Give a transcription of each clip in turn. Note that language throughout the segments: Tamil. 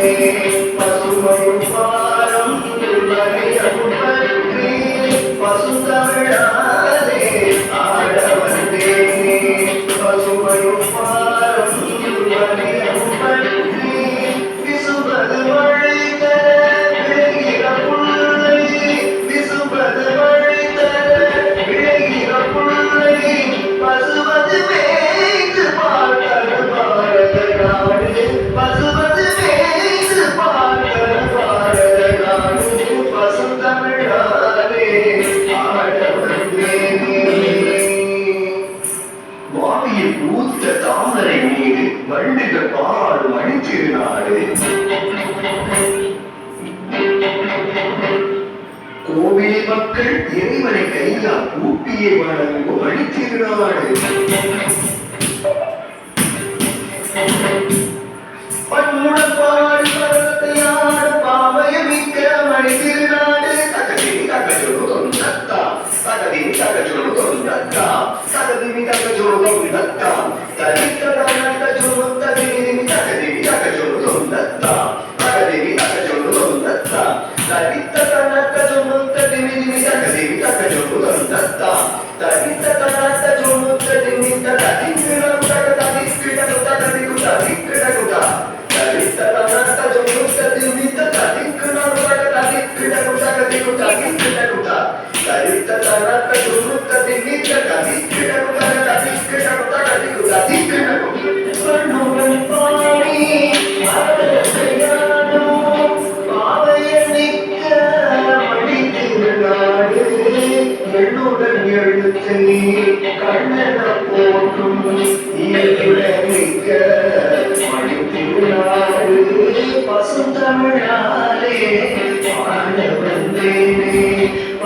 Amen. கோவில் மக்கள் இறைவனை கையால் ஊட்டியே வாழவோ அழித்திருநாடு பன்முடப்பாடு பரவத்தையாட பாவய மிக்க மணித்திருநாடு தகதினி தகச்சொலு தொண்டத்தா. தகதினி தகச்சொலு தொண்டத்தா. தகதினி தகச்சொலு தொண்டத்தா.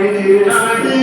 வருகிறது